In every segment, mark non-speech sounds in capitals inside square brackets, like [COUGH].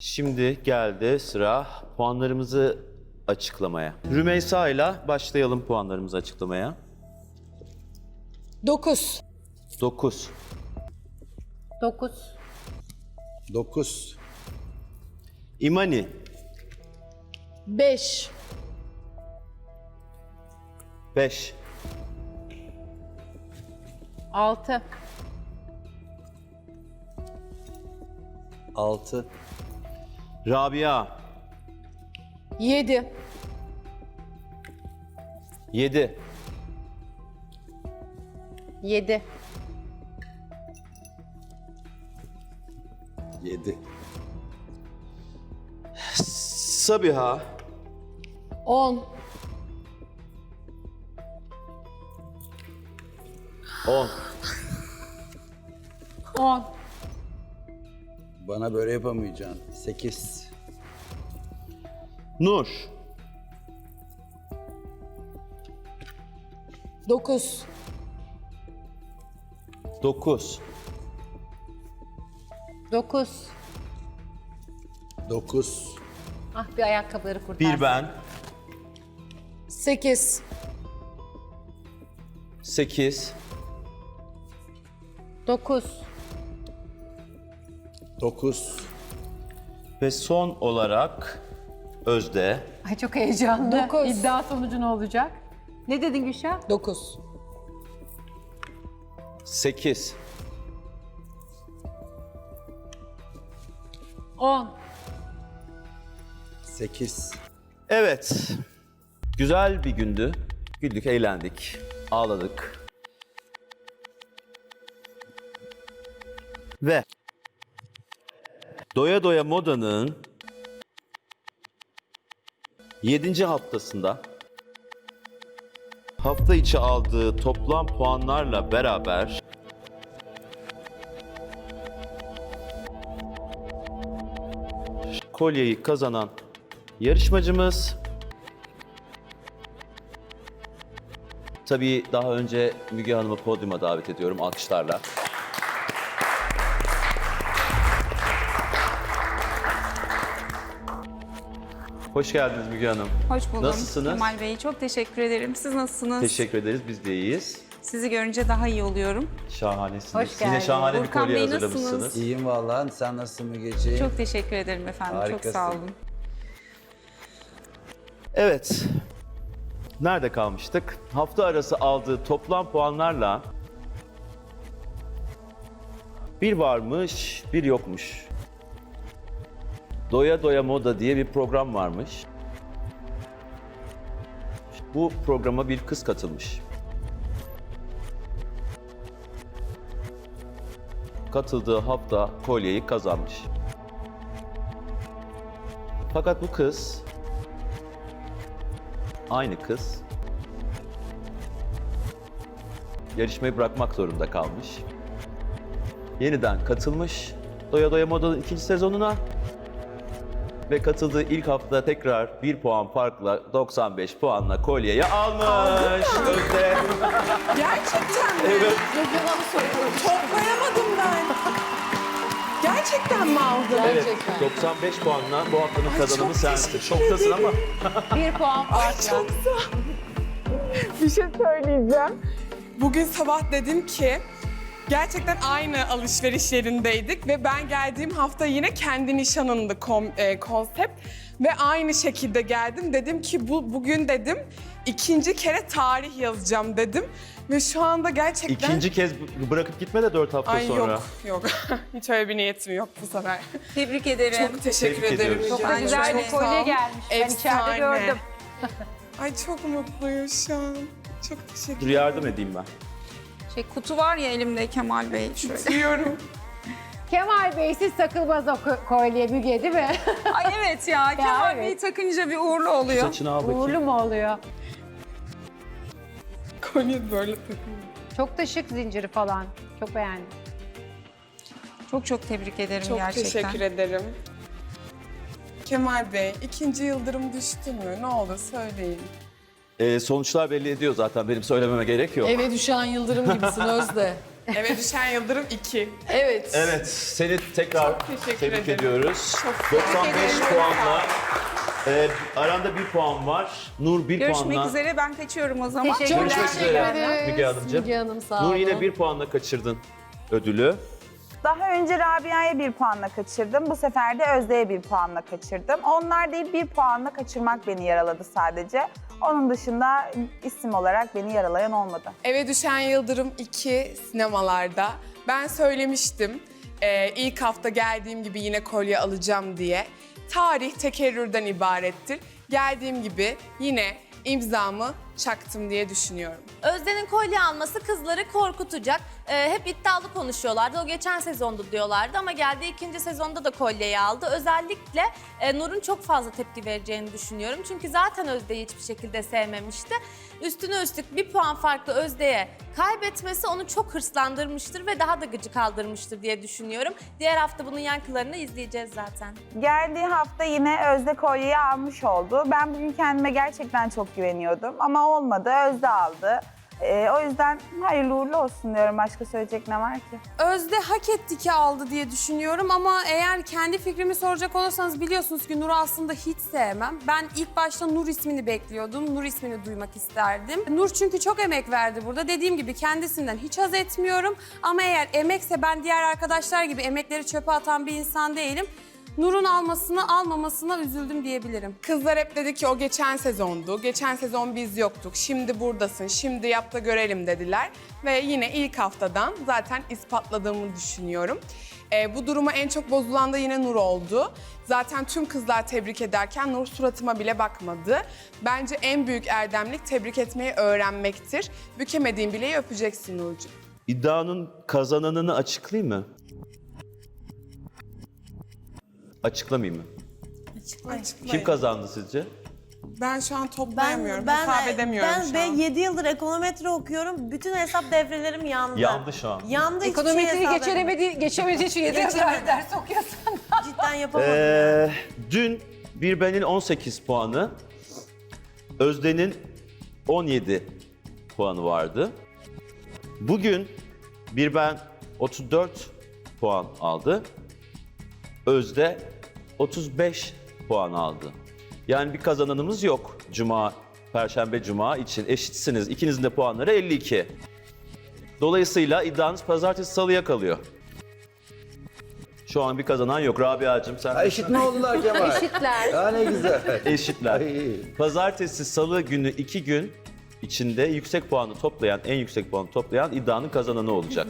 Şimdi geldi sıra puanlarımızı açıklamaya. Rümeysa ile başlayalım puanlarımızı açıklamaya. 9. 9. 9. 9. İmani 5. 5. 6. 6. Rabia 7. 7. 7. 7. Sabiha 10. 10. 10. Bana böyle yapamayacaksın. 8. Nur 9. 9. 9. 9. Ah bir ayakkabıları kurtar. Bir ben 8. 8. 9. 9. Ve son olarak Özde Ay çok heyecanlı. Dokuz. İddia sonucu ne olacak? Ne dedin Gülşah? 9. 8. 10. 8. Evet. Güzel bir gündü. Güldük, eğlendik, ağladık. Ve Doya Doya Moda'nın 7. haftasında hafta içi aldığı toplam puanlarla beraber kolyeyi kazanan yarışmacımız Tabii daha önce Müge Hanım'ı podyuma davet ediyorum alkışlarla. Hoş geldiniz Müge Hanım. Hoş buldum. Nasılsınız? Kemal Bey çok teşekkür ederim. Siz nasılsınız? Teşekkür ederiz, biz de iyiyiz. Sizi görünce daha iyi oluyorum. Şahanesiniz. Hoş Yine geldin. şahane bir Burkan kolye Bey, hazırlamışsınız. nasılsınız? İyiyim vallahi. Sen nasılsın Mügeciğim? Çok teşekkür ederim efendim. Harikasın. Çok sağ olun. Evet. Nerede kalmıştık? Hafta arası aldığı toplam puanlarla bir varmış, bir yokmuş. Doya Doya Moda diye bir program varmış. Bu programa bir kız katılmış. Katıldığı hafta kolyeyi kazanmış. Fakat bu kız aynı kız yarışmayı bırakmak zorunda kalmış. Yeniden katılmış Doya Doya Moda'nın ikinci sezonuna ve katıldığı ilk hafta tekrar bir puan farkla 95 puanla kolyeyi almış. Özde. Gerçekten mi? Evet. Toplayamadım ben. Gerçekten mi aldın? Evet. Gerçekten. 95 puanla bu haftanın kazanımı çok sensin. teşekkür Şoktasın ama [LAUGHS] Bir puan farkla. Çok sağ ol. Bir şey söyleyeceğim. Bugün sabah dedim ki gerçekten aynı alışveriş yerindeydik ve ben geldiğim hafta yine kendi nişanındı kom- e, konsept ve aynı şekilde geldim. Dedim ki bu bugün dedim ikinci kere tarih yazacağım dedim ve şu anda gerçekten ikinci kez bırakıp gitme de 4 hafta Ay sonra. yok yok. [LAUGHS] Hiç öyle bir niyetim yok bu sefer. Tebrik ederim. Çok teşekkür Tebrik ederim. ediyoruz. Çok da güzel bir kolye ol. gelmiş. Ben içeride Efsane. gördüm. Ay çok mutluyum şu an. Çok teşekkür Dur yardım edeyim ben. Şey, kutu var ya elimde Kemal Bey şöyle. ediyorum. Kemal Bey siz takılmaz o ko- kolye Müge değil mi? [LAUGHS] Ay evet ya Kemal evet. Bey takınca bir uğurlu oluyor. Saçını al bakayım. Uğurlu mu oluyor? Kolye böyle takılıyor. Çok da şık zinciri falan. Çok beğendim. Çok çok tebrik ederim Çok gerçekten. teşekkür ederim. Kemal Bey, ikinci yıldırım düştü mü? Ne olur söyleyin. Ee, sonuçlar belli ediyor zaten benim söylememe gerek yok. Eve düşen yıldırım gibisin [LAUGHS] Özde. Eve düşen Yıldırım 2. Evet. Evet, seni tekrar Çok teşekkür tebrik ederim. ediyoruz. Çok teşekkür 95 ederim. puanla. e, aranda bir puan var. Nur bir Görüşmek puanla. üzere ben kaçıyorum o zaman. Teşekkürler. Görüşmek üzere Müge Hanımcığım. Müge Hanım sağ Nur olun. yine bir puanla kaçırdın ödülü. Daha önce Rabia'ya bir puanla kaçırdım. Bu sefer de Özde'ye bir puanla kaçırdım. Onlar değil bir puanla kaçırmak beni yaraladı sadece. Onun dışında isim olarak beni yaralayan olmadı. Eve düşen Yıldırım 2 sinemalarda. Ben söylemiştim e, ilk hafta geldiğim gibi yine kolye alacağım diye. Tarih tekerrürden ibarettir. Geldiğim gibi yine imzamı çaktım diye düşünüyorum. Özden'in kolye alması kızları korkutacak. Ee, hep iddialı konuşuyorlardı. O geçen sezonda diyorlardı ama geldiği ikinci sezonda da kolyeyi aldı. Özellikle e, Nur'un çok fazla tepki vereceğini düşünüyorum. Çünkü zaten Özde'yi hiçbir şekilde sevmemişti. Üstüne üstlük bir puan farklı Özde'ye kaybetmesi onu çok hırslandırmıştır ve daha da gıcık kaldırmıştır diye düşünüyorum. Diğer hafta bunun yankılarını izleyeceğiz zaten. Geldiği hafta yine Özde kolyeyi almış oldu. Ben bugün kendime gerçekten çok güveniyordum ama olmadı. Özde aldı. Ee, o yüzden hayırlı uğurlu olsun diyorum. Başka söyleyecek ne var ki? Özde hak etti ki aldı diye düşünüyorum ama eğer kendi fikrimi soracak olursanız biliyorsunuz ki Nur'u aslında hiç sevmem. Ben ilk başta Nur ismini bekliyordum. Nur ismini duymak isterdim. Nur çünkü çok emek verdi burada. Dediğim gibi kendisinden hiç haz etmiyorum. Ama eğer emekse ben diğer arkadaşlar gibi emekleri çöpe atan bir insan değilim. Nur'un almasını almamasına üzüldüm diyebilirim. Kızlar hep dedi ki o geçen sezondu. Geçen sezon biz yoktuk. Şimdi buradasın. Şimdi yap da görelim dediler. Ve yine ilk haftadan zaten ispatladığımı düşünüyorum. Ee, bu duruma en çok bozulan da yine Nur oldu. Zaten tüm kızlar tebrik ederken Nur suratıma bile bakmadı. Bence en büyük erdemlik tebrik etmeyi öğrenmektir. Bükemediğin bileği öpeceksin Nurcuğum. İddianın kazananını açıklayayım mı? Açıklamayayım mı? Kim kazandı sizce? Ben şu an Ben toplayamıyorum, ben hesap edemiyorum ben şu an. 7 yıldır ekonometre okuyorum. Bütün hesap devrelerim yandı. Yandı şu an. Yandı hiçbir şey Ekonometreyi hesap geçiremedi, geçemediği için yedi Geçemedim. ders edemiyorum. [LAUGHS] Cidden yapamadım. Ee, dün bir benin 18 puanı, Özden'in 17 puanı vardı. Bugün bir ben 34 puan aldı. Özde 35 puan aldı. Yani bir kazananımız yok Cuma, Perşembe, Cuma için. Eşitsiniz. İkinizin de puanları 52. Dolayısıyla iddianız pazartesi salıya kalıyor. Şu an bir kazanan yok. Rabia'cığım sen Ha, eşit mi oldular Kemal? Eşitler. Ya ne güzel. eşitler. Pazartesi, salı günü iki gün içinde yüksek puanı toplayan, en yüksek puanı toplayan iddianın kazananı olacak.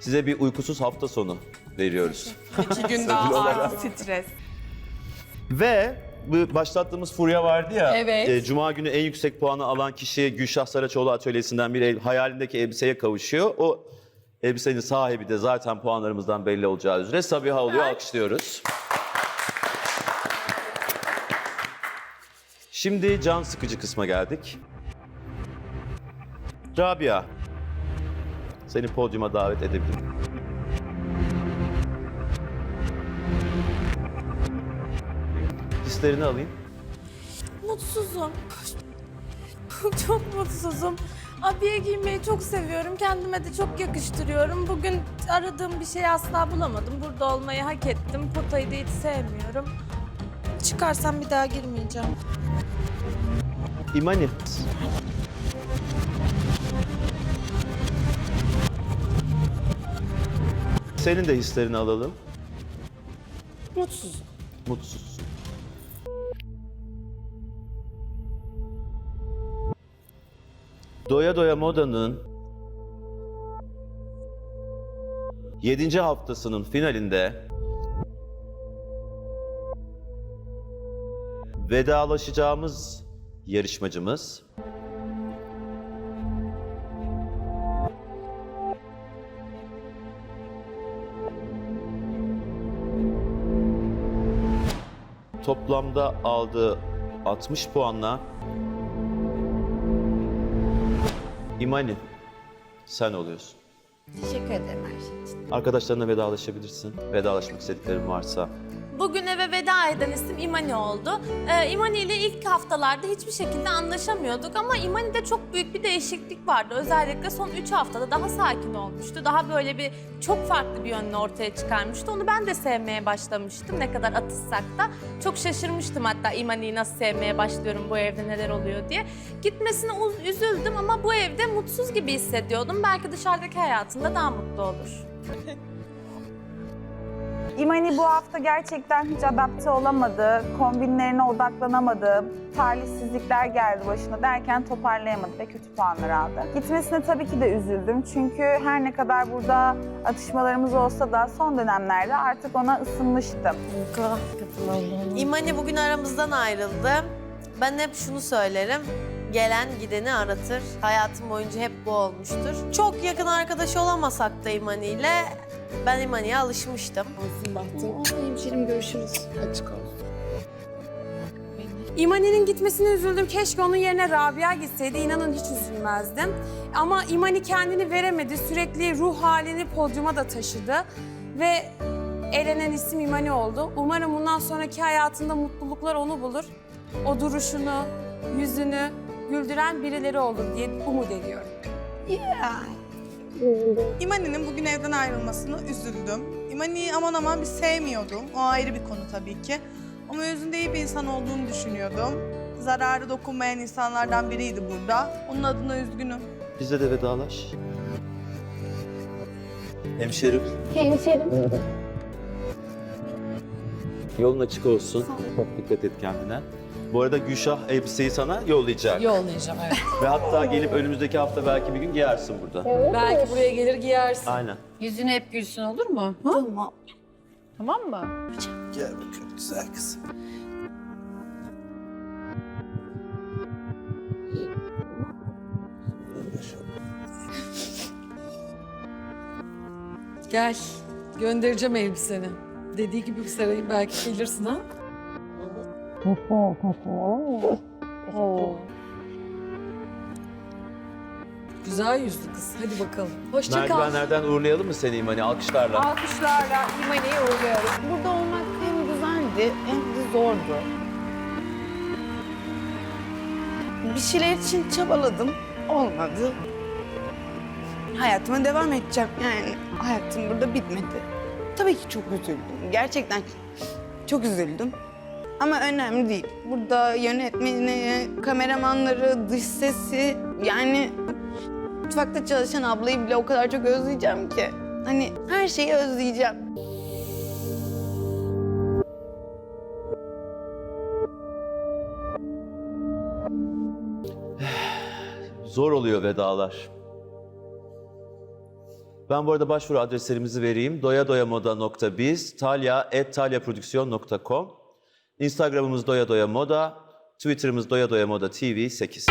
Size bir uykusuz hafta sonu veriyoruz. İki gün [LAUGHS] daha artı stres. Ve bu başlattığımız furya vardı ya. Evet. e, Cuma günü en yüksek puanı alan kişi Gülşah Saraçoğlu atölyesinden bir el- hayalindeki elbiseye kavuşuyor. O elbisenin sahibi de zaten puanlarımızdan belli olacağı üzere Sabiha oluyor. Alkışlıyoruz. Şimdi can sıkıcı kısma geldik. Rabia, seni podyuma davet edebilirim. Hislerini alayım. Mutsuzum. [LAUGHS] çok mutsuzum. Abiye giymeyi çok seviyorum. Kendime de çok yakıştırıyorum. Bugün aradığım bir şeyi asla bulamadım. Burada olmayı hak ettim. Potayı da hiç sevmiyorum. Çıkarsam bir daha girmeyeceğim. İmani. Senin de hislerini alalım. Mutsuz. Mutsuzsun. Doya Doya Moda'nın 7. haftasının finalinde vedalaşacağımız yarışmacımız toplamda aldığı 60 puanla İmani sen oluyorsun. Teşekkür ederim her şey için. Arkadaşlarına vedalaşabilirsin. Vedalaşmak istediklerin varsa. Bugün eve veda eden isim İmani oldu. Ee, İmani ile ilk haftalarda hiçbir şekilde anlaşamıyorduk ama İmani'de çok büyük bir değişiklik vardı. Özellikle son 3 haftada daha sakin olmuştu. Daha böyle bir çok farklı bir yönünü ortaya çıkarmıştı. Onu ben de sevmeye başlamıştım ne kadar atışsak da. Çok şaşırmıştım hatta İmani'yi nasıl sevmeye başlıyorum bu evde neler oluyor diye. Gitmesine üzüldüm ama bu evde mutsuz gibi hissediyordum. Belki dışarıdaki hayatında daha mutlu olur. [LAUGHS] İmani bu hafta gerçekten hiç adapte olamadı, kombinlerine odaklanamadı, talihsizlikler geldi başına derken toparlayamadı ve kötü puanlar aldı. Gitmesine tabii ki de üzüldüm çünkü her ne kadar burada atışmalarımız olsa da son dönemlerde artık ona ısınmıştım. İmani bugün aramızdan ayrıldı. Ben hep şunu söylerim. Gelen gideni aratır. Hayatım boyunca hep bu olmuştur. Çok yakın arkadaş olamasak da İmani ile ben İmani'ye alışmıştım. İmani'nin gitmesine üzüldüm. Keşke onun yerine Rabia gitseydi. İnanın hiç üzülmezdim. Ama İmani kendini veremedi. Sürekli ruh halini podyuma da taşıdı. Ve elenen isim İmani oldu. Umarım bundan sonraki hayatında mutluluklar onu bulur. O duruşunu, yüzünü güldüren birileri olur diye umut ediyorum. İmani'nin bugün evden ayrılmasına üzüldüm. İmani'yi aman aman bir sevmiyordum. O ayrı bir konu tabii ki. Ama özünde iyi bir insan olduğunu düşünüyordum. Zararı dokunmayan insanlardan biriydi burada. Onun adına üzgünüm. Bize de vedalaş. Hemşerim. Hemşerim. Yolun açık olsun. Çok dikkat et kendine. Bu arada Gülşah elbiseyi sana yollayacak. Yollayacağım evet. Ve hatta gelip önümüzdeki hafta belki bir gün giyersin burada. Belki buraya gelir giyersin. Aynen. Yüzün hep gülsün olur mu? Tamam. Tamam mı? Gel bakalım güzel kızım. Gel. Göndereceğim elbiseni. Dediği gibi sarayım belki gelirsin ha. Güzel yüzlü kız. Hadi bakalım. Hoşça kal. Merdivenlerden uğurlayalım mı seni İmani alkışlarla? Alkışlarla İmani'yi uğurluyoruz. Burada olmak hem güzeldi hem de zordu. Bir şeyler için çabaladım, olmadı. Hayatıma devam edeceğim yani. Hayatım burada bitmedi. Tabii ki çok üzüldüm. Gerçekten çok üzüldüm. Ama önemli değil. Burada yönetmeni, kameramanları, dış sesi yani mutfakta çalışan ablayı bile o kadar çok özleyeceğim ki. Hani her şeyi özleyeceğim. Zor oluyor vedalar. Ben bu arada başvuru adreslerimizi vereyim. doyadoyamoda.biz, talya.talyaprodüksiyon.com, Instagram'ımız doya doya moda, Twitter'ımız doya doya moda tv 8.